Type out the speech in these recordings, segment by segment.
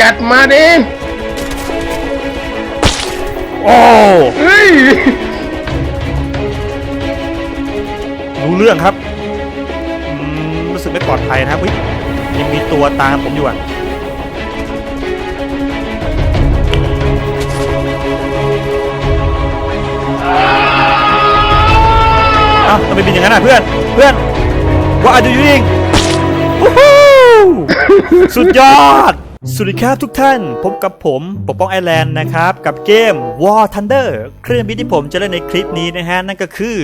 จัดมาดิ โอ้เฮ้ย รู้เรื่องครับอืมรู้สึกไม่ปลอดภัยนะครับเฮ้ยยังมีตัวตามผมอยู่อะ เอ้าทำไมเป็นอย่างนั้นอะเพื่อน เพื่อน What are you doing วู้ฮู้สุดยอดส วัสดีครับทุกท่าน พบกับผมปกป้องไอแลนด์นะครับ กับเกม War Thunder เครื่องบินที่ผมจะเล่นในคลิปนี้นะฮะ นั่นก็คือ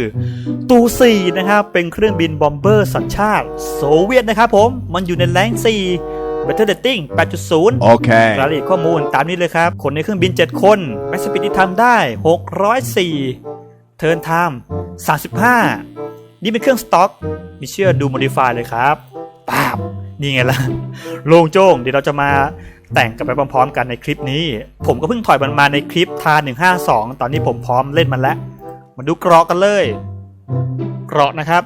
ตู4นะครับ เป็นเครื่องบินบอมเบอร์สัญชาติโซเวียตนะครับผม มันอยู่ในแรง4 Battle Rating 8.0 Okay. รายละเอียดข้อมูลตามนี้เลยครับ คนในเครื่องบิน 7 คนแม็กซ์สปีดที่ทำได้ 604 เทิร์นไทม์35 นี่เป็นเครื่องสต็อก มีเชื่อดูโมดิฟายเลยครับป้าบ นี่ไงล่ะโล่งโจ้งเดี๋ยวเราจะมาแต่งกันไปพร้อมๆกันในคลิปนี้ ผมก็เพิ่งถอยมันมาในคลิปทา152 ตอนนี้ผมพร้อมเล่นมันแล้ว มาดูเกราะกันเลย เกราะนะครับ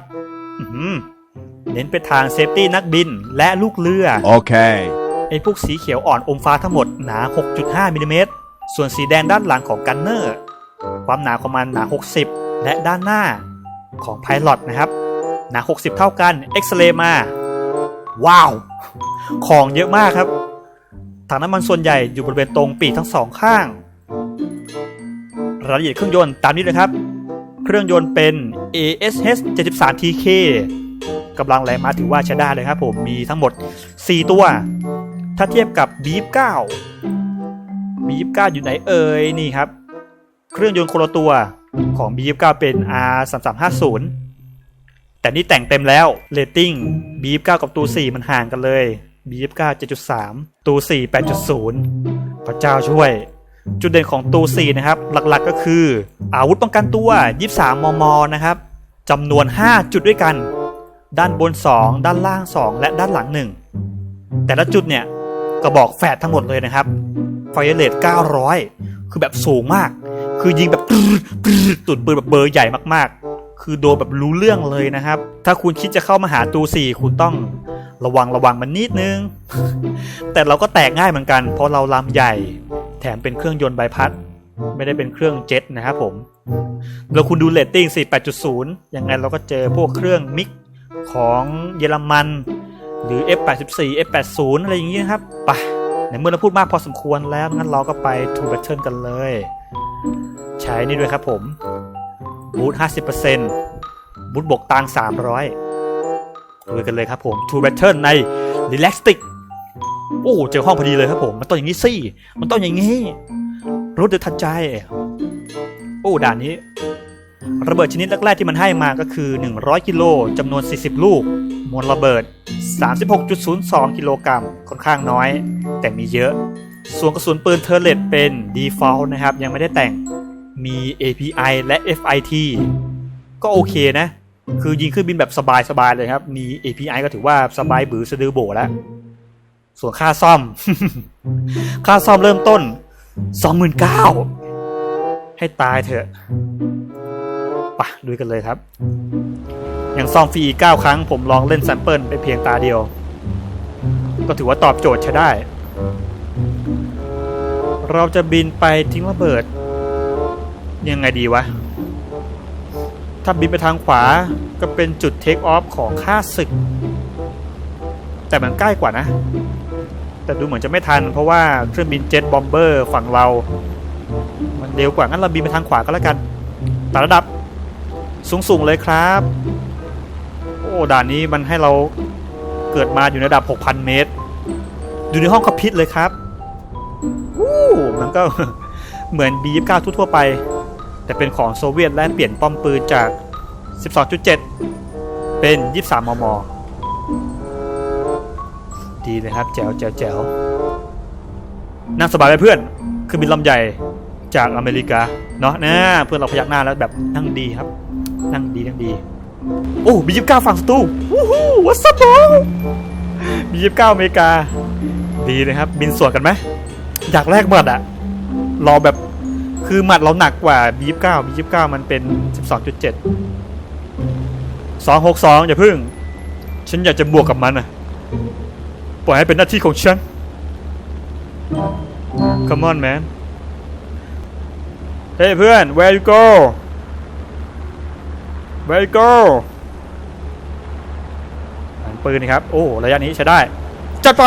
อื้อหือเน้นไปทางเซฟตี้นักบินและลูกเรือ Okay. ไอ้พวกสีเขียวอ่อนอมฟ้าทั้งหมดหนา 6.5มิลลิเมตรส่วนสีแดงด้านหลังของกันเนอร์ ความหนาของมันหนา 60 และด้านหน้าของไพลอตนะครับ หนา 60 เท่ากันเอ็กซเรย์มา ว้าว ของเยอะมากครับ ถังน้ำมันส่วนใหญ่อยู่บริเวณตรงปีกทั้งสองข้าง รายละเอียดเครื่องยนต์ตามนี้เลยครับ เครื่องยนต์เป็น ASH 73 TK กำลังแรงม้าถือว่าใช้ได้เลยครับผมมีทั้งหมด 4 ตัว ถ้าเทียบกับ B29 B29 อยู่ไหนเอ่ยนี่ครับ เครื่องยนต์คนละตัวของ B29 เป็น R3350 แต่นี่แต่งเต็มแล้วเรตติ้ง B29 กับตัว4มันห่างกันเลย B29 7.3ตัว4 8.0 พระเจ้าช่วย จุดเด่นของตัว4นะครับ หลักๆก็คือ อาวุธป้องกันตัว 23 มม นะครับจำนวน 5 จุดด้วยกัน ด้านบน 2 ด้านล่าง 2 และด้านหลัง 1 แต่ละจุดเนี่ยกระบอกแฝดทั้งหมดเลยนะครับไฟเรท900 คือแบบสูงมาก คือยิงแบบตุดปืนแบบเบอร์ใหญ่มากๆ คือโดนแบบรู้เรื่องเลยนะครับ ถ้าคุณคิดจะเข้ามาหาตูสี่คุณต้องระวังระวังมันนิดนึง แต่เราก็แตกง่ายเหมือนกัน เพราะเราลำใหญ่ แถมเป็นเครื่องยนต์ใบพัด ไม่ได้เป็นเครื่องเจ็ตนะครับผมแล้วคุณดูเรตติ้ง 48.0 ยังไงเราก็เจอพวกเครื่องมิกของเยอรมัน หรือ F84 F80 อะไรอย่างนี้นะครับไปในเมื่อเราพูดมากพอสมควรแล้วงั้นเราก็ไป to battle กันเลย ใช้นี่ด้วยครับผม บูท50%บูทบกตัง300ลุยกันเลยครับผม to battle ใน Relaxtic โอ้เจอห้องพอดีเลยครับผม มันต้องอย่างนี้สิมันต้องอย่างนี้รถเดือดทันใจ โอ้ด่านนี้ ระเบิดชนิดแรกๆที่มันให้มาก็คือ 100 กิโลจำนวน 40 ลูก มวลระเบิด 36.02 กิโลกรัมค่อนข้างน้อย แต่มีเยอะ ส่วนกระสุนปืนเทอร์เลตเป็น default นะครับ ยังไม่ได้แต่ง มี API และ FIT ก็โอเคนะ คือยิงขึ้นบินแบบสบายๆเลยครับ มี API ก็ถือว่าสบายบือสะดือโบแล้ว ส่วนค่าซ่อม ค่าซ่อมเริ่มต้น 29,000ให้ตายเถอะปะดูกันเลยครับ อย่างซ่อมฟรีอีก9ครั้ง ผมลองเล่นแซมเปิลไปเพียงตาเดียว ก็ถือว่าตอบโจทย์ใช้ได้ เราจะบินไปทิ้งระเบิด ยังไงดีวะ ถ้าบินไปทางขวาก็เป็นจุดเทคออฟของค่าศึก แต่มันใกล้กว่านะ แต่ดูเหมือนจะไม่ทัน เพราะว่าเครื่องบินเจ็ตบอมเบอร์ฝั่งเรา มันเร็วกว่างั้นเราบินไปทางขวาก็แล้วกันต่ระดับสูงๆเลยครับ โอ้ด่านนี้มันให้เราเกิดมาอยู่ในระดับ 6,000 เมตร อยู่ในห้องคอมพิวเลยครับวู้มันก็เหมือน B29 ทั่วๆไป แต่เป็นของโซเวียตและเปลี่ยนป้อมปืนจาก 12.7 เป็น 23 มม ดีเลยครับแจ๋วแจ๋วแจ๋วนั่งสบายไปเพื่อนคือบินลำใหญ่จากอเมริกาเนาะนะเพื่อนเราพยักหน้าแล้วแบบนั่งดีครับ นั่งดีนั่งดี โอ้บียิบเก้าฝั่งศัตรูวู้ฮู้วัสดุบียิบเก้าอเมริกา ดีนะครับ บินสวนกันไหมอยากแลกหมดอะรอแบบ คือหมัดเราหนักกว่าบียิบเก้าบียิบเก้ามันเป็นสิบสองจุดเจ็ดสองหกสองอย่าพึ่ง ฉันอยากจะบวกกับมันอะปล่อยให้เป็นหน้าที่ของฉัน come on man เฮ้ยเพื่อน where you go where you go หลังปืนนะครับ โอ้ ระยะนี้ใช้ได้ จัดไป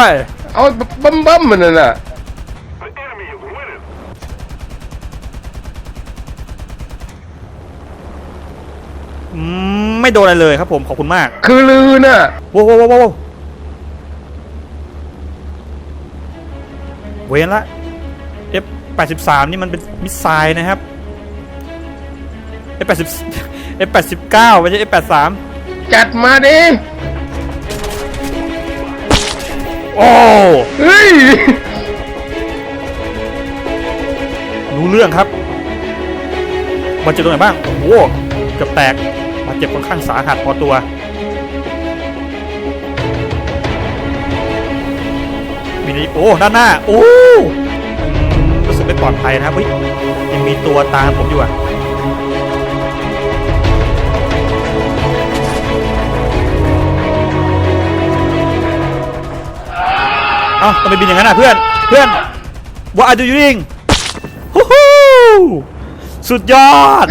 เอาบัมบัมมันน่ะน่ะ The enemy is winning. อืม ไม่โดนอะไรเลยครับผมขอบคุณมากคือลือน่ะโว้วโว้วโว้วโว้วเวนละ F 8 3 นี่มันเป็นมิสไซล์นะครับ F 8 F 8 9 ไม่ใช่ F 8 3 จัดมาดิโอ้เฮ้ยรู้เรื่องครับบาดเจ็บตรงไหนบ้าง โอ้โหเกือบแตก บาดเจ็บค่อนข้างสาหัสพอตัว มีนี่โอ้ด้านหน้า โอ้รู้สึกไม่ปลอดภัยนะครับเฮ้ยยังมีตัวตามผมอยู่อะเอ้าทำไมบินอย่างนั้นอะเพื่อนเพื่อน What are you doing ฮู้ฮู้สุดยอด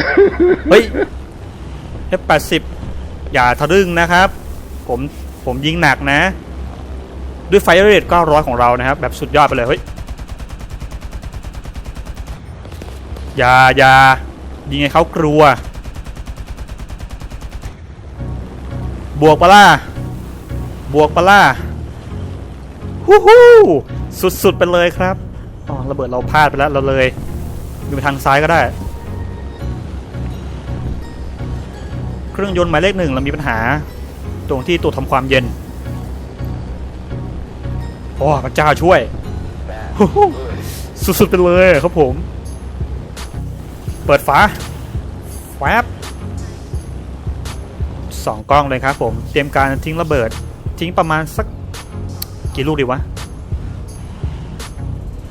เฮ้ย F80 อย่าทะลึ่งนะครับ ผมผมยิงหนักนะ ด้วยไฟเรท900ของเรานะครับ แบบสุดยอดไปเลยเฮ้ยอย่าอย่ายิงให้เขากลัว บวกปะล่ะบวกปะล่ะฮู้ฮู้สุดๆไปเลยครับอ๋อระเบิดเราพลาดไปแล้วเราเลยอยู่ทางซ้ายก็ได้ เครื่องยนต์หมายเลขหนึ่งเรามีปัญหา ตรงที่ตัวทำความเย็น โอ้พระเจ้าช่วย สุดๆไปเลยครับผม เปิดฝาแฟบสองกล้องเลยครับผมเตรียมการทิ้งระเบิด ทิ้งประมาณสักกี่ลูกดีวะ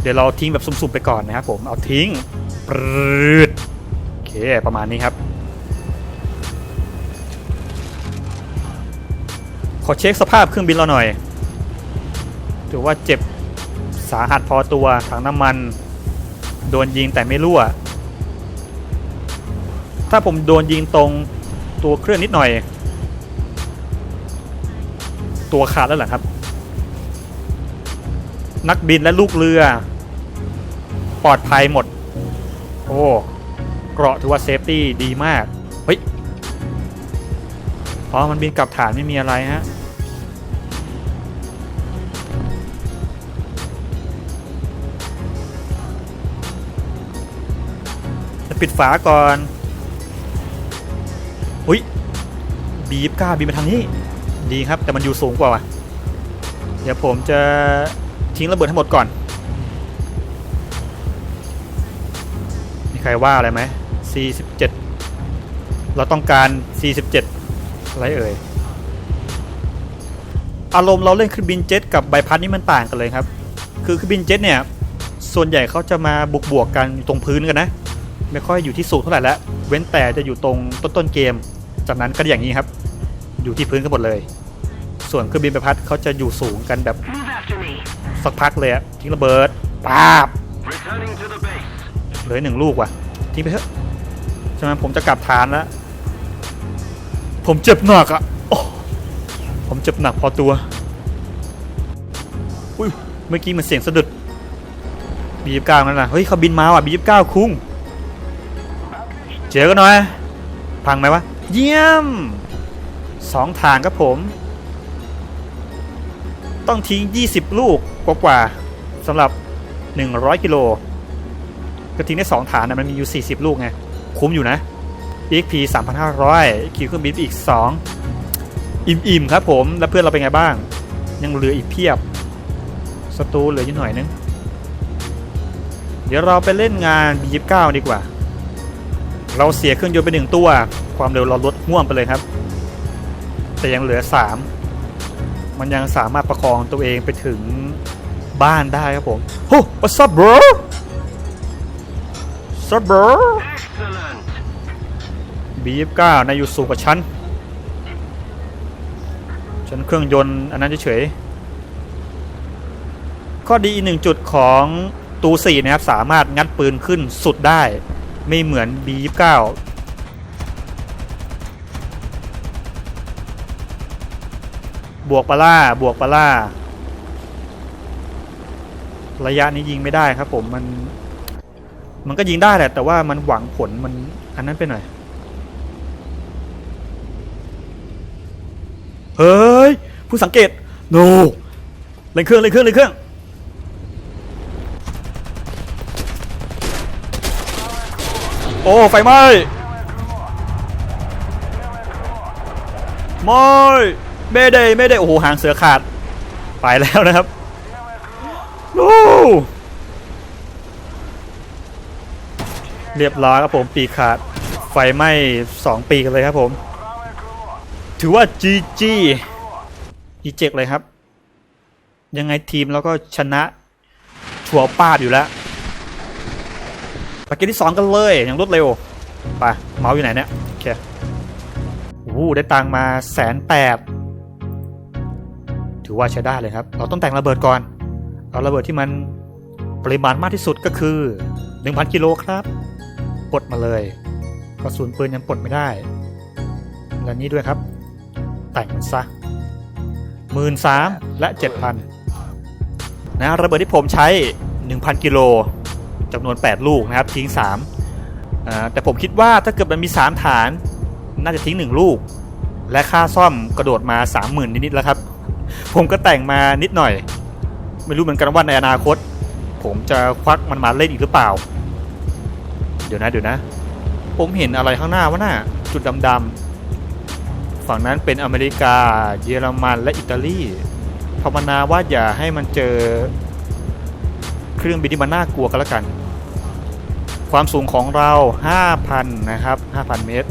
เดี๋ยวเราทิ้งแบบสุ่มๆไปก่อนนะครับผมเอาทิ้งปรืดโอเคประมาณนี้ครับ ขอเช็คสภาพเครื่องบินเราหน่อย ถือว่าเจ็บสาหัสพอตัวถังน้ำมัน โดนยิงแต่ไม่รั่ว ถ้าผมโดนยิงตรงตัวเครื่องนิดหน่อย ตัวขาดแล้วเหรอครับ นักบินและลูกเรือ ปลอดภัยหมด โอ้เกราะถือว่าเซฟตี้ดีมาก อ๋อ มันบินกลับฐานไม่มีอะไรฮะ จะปิดฝาก่อน อุ้ยบีบกล้าบินมาทางนี้ ดีครับ แต่มันอยู่สูงกว่าว่ะ เดี๋ยวผมจะทิ้งระเบิดทั้งหมดก่อน มีใครว่าอะไรไหม47 เราต้องการ 47 อะไรเอ่ย อารมณ์เราเล่นเครื่องบินเจ็ตกับใบพัดนี่มันต่างกันเลยครับ คือเครื่องบินเจ็ตเนี่ย ส่วนใหญ่เขาจะมาบวกบวกกันอยู่ตรงพื้นกันนะ ไม่ค่อยอยู่ที่สูงเท่าไหร่แล้ว เว้นแต่จะอยู่ตรงต้นต้นเกม จากนั้นก็อย่างนี้ครับ อยู่ที่พื้นกันหมดเลย ส่วนเครื่องบินใบพัดเขาจะอยู่สูงกันแบบสักพักเลยอะทิ้งระเบิดป้าบเหลือหนึ่งลูกว่ะทิ้งไปเถอะใช่ไหมผมจะกลับฐานแล้ว ผมเจ็บหนักอะโอ้ผมเจ็บหนักพอตัว อุ้ย เมื่อกี้มันเสียงสะดุดบีบเก้านั่นน่ะ เฮ้ยเขาบินมาว่ะบีบเก้าคุ้ง เจอกันหน่อย พังไหมวะ เยี่ยม สองทางครับผม ต้องทิ้ง 20 ลูกกว่าๆสำหรับ 100 กิโล ก็ทิ้งได้ 2 ฐานนะมันมีอยู่ 40 ลูกไง คุ้มอยู่นะ XP 3,500 คิวเครื่องบินอีก 2 อิ่มๆครับผม แล้วเพื่อนเราเป็นไงบ้าง ยังเหลืออีกเพียบศัตรูเหลืออยู่หน่อยนึง เดี๋ยวเราไปเล่นงาน B29 ดีกว่า เราเสียเครื่องยนต์ไปหนึ่งตัว ความเร็วเราลดห่วมไปเลยครับ แต่ยังเหลือ 3 มันยังสามารถประคองตัวเองไปถึงบ้านได้ครับผมโอ้ what's up bro what's up bro Excellent. B29 นายอยู่สูงกว่าฉันฉันเครื่องยนต์อันนั้นเฉยข้อดีอีกหนึ่งจุดของตูสี่นะครับ สามารถงัดปืนขึ้นสุดได้ ไม่เหมือน B29 บวกปล่าบวกปล่าระยะนี้ยิงไม่ได้ครับผมมัน มันก็ยิงได้แหละ แต่ว่ามันหวังผลมันอันนั้นไปหน่อย เฮ้ย ผู้สังเกต โนเล่นเครื่องเล่นเครื่องเล่นเครื่อง โอ้ ไฟไหม้ไม่ไม่ได้ไม่ได้ โอ้โห หางเสือขาด ไปแล้วนะครับโอ้เรียบร้อยครับผม ปีขาด ไฟไหม้สองปีกันเลยครับผม ถือว่า GG อีเจกเลยครับ ยังไงทีมแล้วก็ชนะชัวป้าดอยู่แล้วไปเกที่สองกันเลยอย่างรวดเร็วไปเมาส์อยู่ไหนเนี่ยโอเคโอ้โหได้ตังมาแสนแปดถือว่าใช้ได้เลยครับ เราต้องแต่งระเบิดก่อน เอาระเบิดที่มันปริมาณมากที่สุดก็คือ 1,000 กิโลครับปลดมาเลยกระสุนปืนยังปลดไม่ได้ และนี้ด้วยครับ แต่งซะหมื่นสามและเจ็ดพันนะระเบิดที่ผมใช้ 1,000 กิโลจำนวน 8 ลูกนะครับ ทิ้ง3าแต่ผมคิดว่าถ้าเกิดมันมี 3 ฐาน น่าจะทิ้ง 1 ลูก และค่าซ่อมกระโดดมา 30,000 นิดๆแล้วครับ ผมก็แต่งมานิดหน่อย ไม่รู้เหมือนกันว่าในอนาคต ผมจะควักมันมาเล่นอีกหรือเปล่า เดี๋ยวนะเดี๋ยวนะ ผมเห็นอะไรข้างหน้าวะน่ะจุดดำๆ ฝั่งนั้นเป็นอเมริกา เยอรมันและอิตาลีภาวนาว่าอย่าให้มันเจอเครื่องบินที่มันน่ากลัวกันแล้วกัน ความสูงของเรา 5,000 นะครับ 5,000 เมตร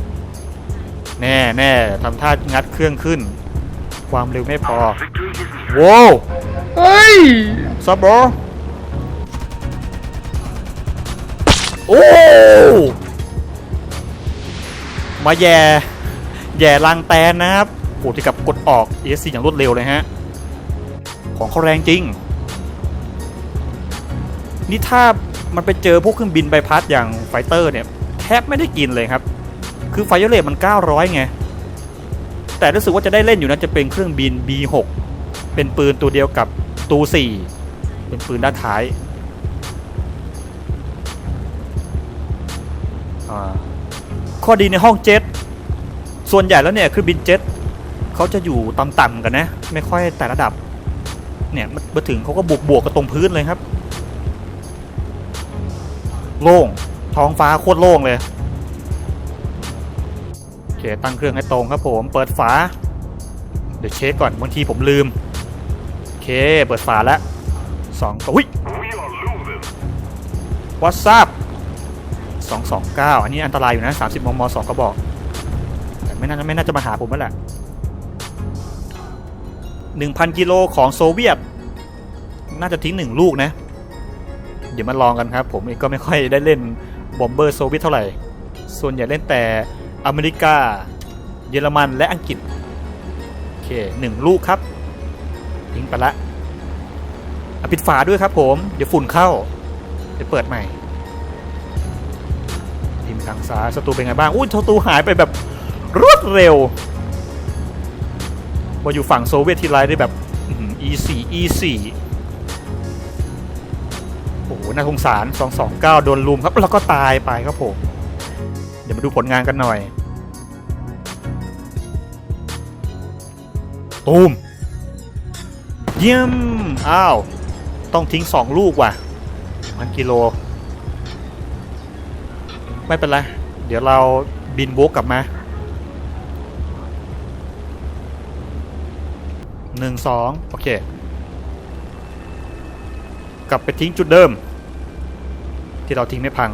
แน่แน่ทำท่างัดเครื่องขึ้น ความเร็วไม่พอ Victory is near. โว้วเฮ้ยซับโบโอ้ มาแย่ แย่ลังแตนนะครับโอ้ที่กับกดออก ESC อย่างรวดเร็วเลยฮะ ของเขาแรงจริง นี่ถ้ามันไปเจอพวกเครื่องบินใบพัดอย่างไฟเตอร์เนี่ยแทบไม่ได้กินเลยครับ คือไฟเยอร์เลมัน 900 ไง แต่รู้สึกว่าจะได้เล่นอยู่นะจะเป็นเครื่องบิน B6 เป็นปืนตัวเดียวกับตู4เป็นปืนด้านท้ายข้อดีในห้องเจ็ต ส่วนใหญ่แล้วเนี่ยคือบินเจ็ตเขาจะอยู่ต่ำๆกันนะ ไม่ค่อยแต่ระดับ เนี่ยมาถึงเขาก็บวกบวกกับตรงพื้นเลยครับ โล่งท้องฟ้าโคตรโล่งเลยโอเคตั้งเครื่องให้ตรงครับผมเปิดฝา เดี๋ยวเช็คก่อนบางทีผมลืมโอเคเปิดฝาแล้วสองก็อุ้ยว a t s ซับสองสองเก้าอันนี้อันตรายอยู่นะสามสิบมมสองกระบอก ไม่น่าจะไม่น่าจะมาหาผมแล้วแหละหนึ่งพันกิโลของโซเวียต น่าจะทิ้งหนึ่งลูกนะ เดี๋ยวมาลองกันครับ ผมเองก็ไม่ค่อยได้เล่นบอมเบอร์โซเวียตเท่าไหร่ ส่วนใหญ่เล่นแต่อเมริกา เยอรมันและอังกฤษ โอเคหนึ่งลูกครับ ทิ้งไปละอะปิดฝาด้วยครับผม เดี๋ยวฝุ่นเข้า เดี๋ยวเปิดใหม่ทีมทางซ้ายศัตรูเป็นไงบ้าง อุ้ยศัตรูหายไปแบบ รวดเร็วพออยู่ฝั่งโซเวียตทีไรได้แบบอื้อหือ E4 E4 โอ้โหน่าสงสาร 229 โดนลุมครับ แล้วก็ตายไปครับผม เดี๋ยวมาดูผลงานกันหน่อย ตูม เยี่ยม อ้าว ต้องทิ้ง 2 ลูกว่ะ มันกิโล ไม่เป็นไร เดี๋ยวเราบินโวกกลับมา หนึ่งสองโอเค กลับไปทิ้งจุดเดิม ที่เราทิ้งไม่พัง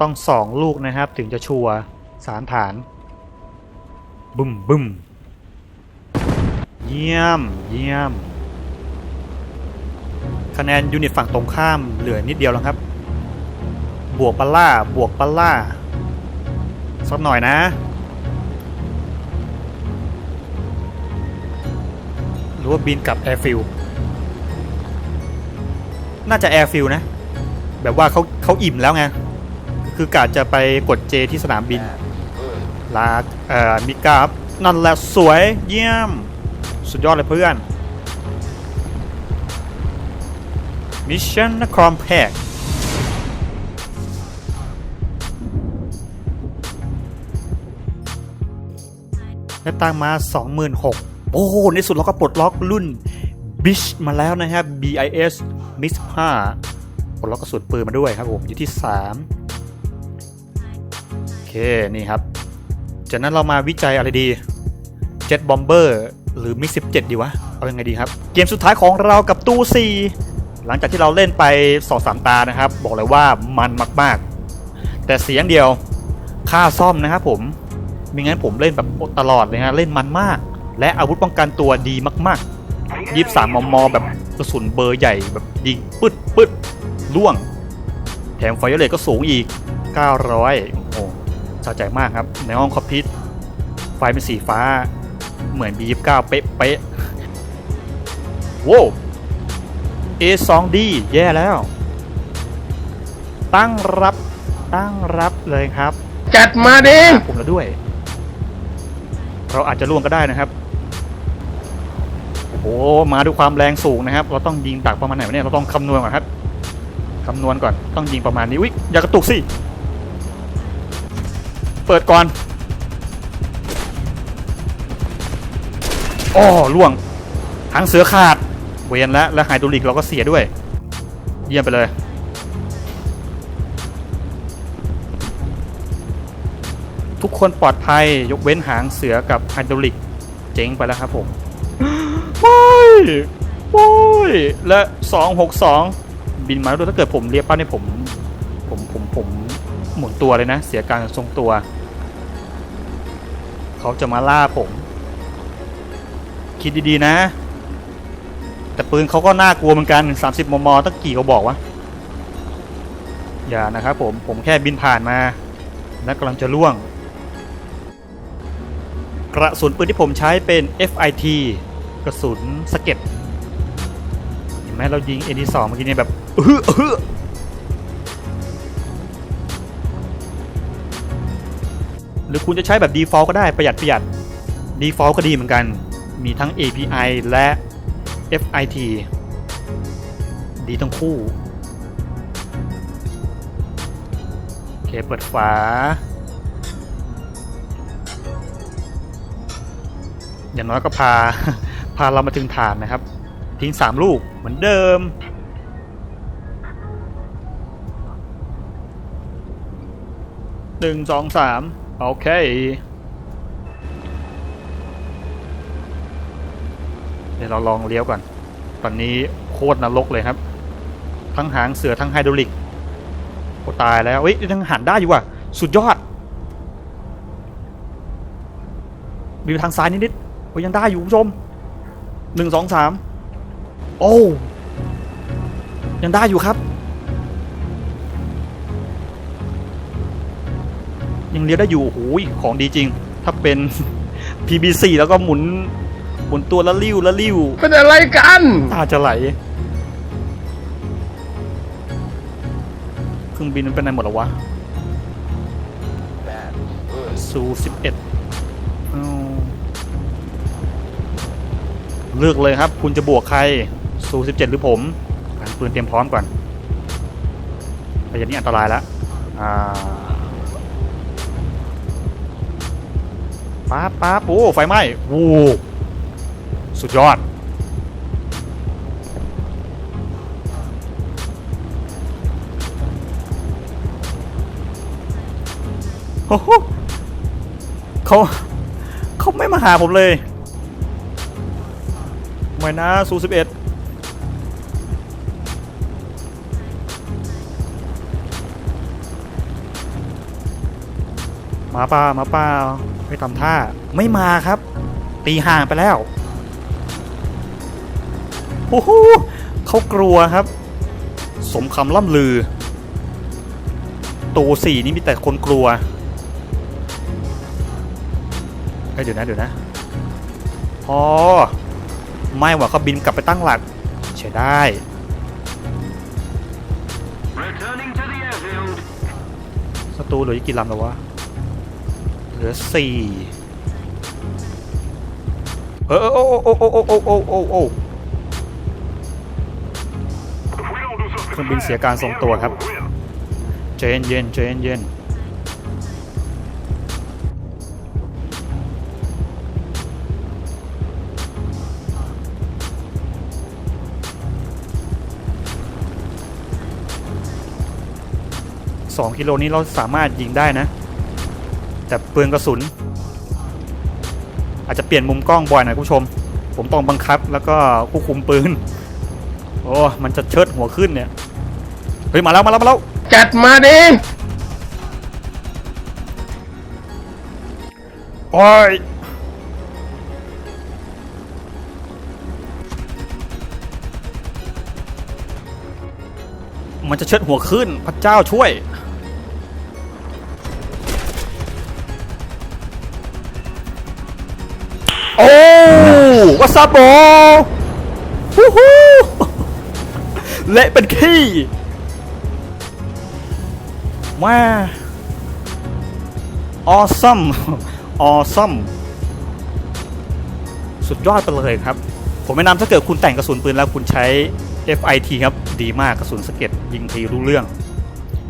ต้องสองลูกนะครับ ถึงจะชัวร์สามฐาน บึ้มบึ้มเยี่ยมเยี่ยม คะแนนยูนิตฝั่งตรงข้ามเหลือนิดเดียวแล้วครับ บวกปัลล่าบวกปัลล่าสักหน่อยนะ หรือว่าบินกับแอร์ฟิลน่าจะแอร์ฟิลนะ แบบว่าเขาเขาอิ่มแล้วไง คือกาจะไปกดเจที่สนามบิน ลาเอ่อมิกาครับนั่นแหละสวยเยี่ยม สุดยอดเลยเพื่อน มิชชั่นคอมแพกได้ตังมา 26,000 โอ้ในสุดเราก็ปลดล็อกรุ่นบิชมาแล้วนะครับ BIS Mix 5ปลดล็อกกระสุนปืนมาด้วยครับผมอยู่ที่ 3 โอเค นี่ครับ จากนั้นเรามาวิจัยอะไรดี Jet Bomber หรือ Mix 17 ดีวะ เอายังไงดีครับ เกมสุดท้ายของเรากับตู้ 4 หลังจากที่เราเล่นไป 2-3 ตานะครับ บอกเลยว่ามันมาก ๆ แต่เสียงเดียวค่าซ่อมนะครับผมม่งั้นผมเล่นแบบตลอดเลยฮะเล่นมันมาก และอาวุธป้องกันตัวดีมากๆยี่สามมมแบบกระสุนเบอร์ใหญ่แบบยิงปึ๊ดปึ๊ดล่วง แถมไฟเลตก็สูงอีก 900 โอ้โหสะใจมากครับ ในห้องคอมพิวไฟเป็นสีฟ้า เหมือน B29 เป๊ะเป๊ะโว้ A2D แย่แล้ว ตั้งรับตั้งรับเลยครับ จัดมาดิผมแล้วด้วย เราอาจจะล่วงก็ได้นะครับ โอ้โหมาด้วยความแรงสูงนะครับ เราต้องยิงดักประมาณไหนเนี่ยเราต้องคำนวณก่อนครับคำนวณก่อนต้องยิงประมาณนี้อุ๊ยอย่ากระตุกสิเปิดก่อนอ้อล่วงหางเสือขาด เวียนแล้วและไฮดรอลิกเราก็เสียด้วย เยี่ยมไปเลยทุกคนปลอดภัยยกเว้นหางเสือกับไฮดรอลิก เจ๊งไปแล้วครับผม ไม่ไม่และ 262 บินมาด้วยถ้าเกิดผมเรียบป้าเนี่ยผม ผมผมผมหมุนตัวเลยนะ เสียการทรงตัว เขาจะมาล่าผม คิดดีๆนะ แต่ปืนเขาก็น่ากลัวเหมือนกัน 30 มม ตั้งกี่เขาบอกวะ อย่านะครับผม ผมแค่บินผ่านมา และกำลังจะล่วง กระสุนปืนที่ผมใช้เป็น FIT กระสุนสะเก็ดเห็นไหมเรายิง AD2 เมื่อกี้เนี่ยแบบอื้อหืออื้อหือหรือคุณจะใช้แบบ default ก็ได้ประหยัดประหยัด default ก็ดีเหมือนกัน มีทั้ง API และ FIT ดีทั้งคู่ โอเค เปิดฝา อย่างน้อยก็พาาเรามาถึงฐานนะครับ ทิ้งสามลูกเหมือนเดิม หนึ่งสองสามโอเค เดี๋ยวเราลองเลี้ยวก่อน ตอนนี้โคตรนรกเลยครับ ทั้งหางเสือทั้งไฮดรอลิกโอตายแล้วเฮ้ยยังหันได้อยู่ว่ะ สุดยอดมีทางซ้ายนิดๆโอ้ยังได้อยู่คุณผู้ชม หนึ่งสองสามโอ้ยังได้อยู่ครับ ยังเลี้ยวได้อยู่โอ้โหของดีจริง ถ้าเป็น PBC แล้วก็หมุน หมุนตัวละลิ้วละลิ้วเป็นอะไรกันตาจะไหลเครื่องบินมันเป็นไหนหมดแล้ววะซูสิบเอ็ด เลือกเลยครับ คุณจะบวกใครซูสิบเจ็ดหรือผมหางปืนเตรียมพร้อมก่อนระยะนี้อันตรายแล้วป๊าป๊าโอ้ไฟไหม้โอ้สุดยอดโอ้โหเขาเขาไม่มาหาผมเลย ไม่นะซูสิบเอ็ดมาปล่ามาปล่าไม่ทำท่าไม่มาครับ ตีห่างไปแล้วโอ้โหเขากลัวครับ สมคำล่ำลือ ตัวสี่นี่มีแต่คนกลัวเเดี๋ยวนะเดี๋ยวนะพอ ไม่ว่าเขาบินกลับไปตั้งหลักใช้ได้ Returning to the airfield. ศัตรูเหลืออีกกี่ลำแล้ววะเหลือสี่เออโอ้โอ้โอ้โอ้โอ้โอ้โอ้โอ้โอ้ If we don't do something เครื่องบินเสียการทรงตัวครับ fast, we'll win. ใจเย็นเย็นใจเย็นเย็น สองกิโลนี้เราสามารถยิงได้นะ แต่เปลืองกระสุน อาจจะเปลี่ยนมุมกล้องบ่อยหน่อยคุณผู้ชม ผมต้องบังคับแล้วก็ควบคุมปืน โอ้มันจะเชิดหัวขึ้นเนี่ย เฮ้ย มาแล้วมาแล้วมาแล้ว จัดมาดิโอ้ยมันจะเชิดหัวขึ้น พระเจ้าช่วย โอ้วัสบโบฮู้ฮู้เละเป็นขี้ว้า awesome awesome สุดยอดไปเลยครับ ผมแนะนำถ้าเกิดคุณแต่งกระสุนปืนแล้วคุณใช้ FIT ครับ ดีมากกระสุนสเก็ดยิงทีรู้เรื่อง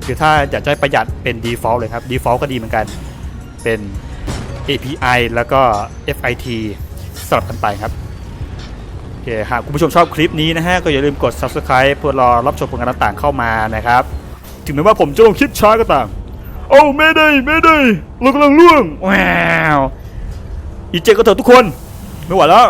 คือถ้าอยากจะให้ประหยัดเป็น default เลยครับ default ก็ดีเหมือนกันเป็น API แล้วก็ FIT สลับกันไปครับโอเคหากคุณผู้ชมชอบคลิปนี้นะฮะ ก็อย่าลืมกด subscribe เพื่อรอรับชมผลงานต่างๆเข้ามานะครับ ถึงแม้ว่าผมจะลงคลิปช้าก็ตาม โอ้ไม่ได้ไม่ได้เรากำลังล่วงว้าวอีเจก็เถอะทุกคน ไม่ไหวแล้ว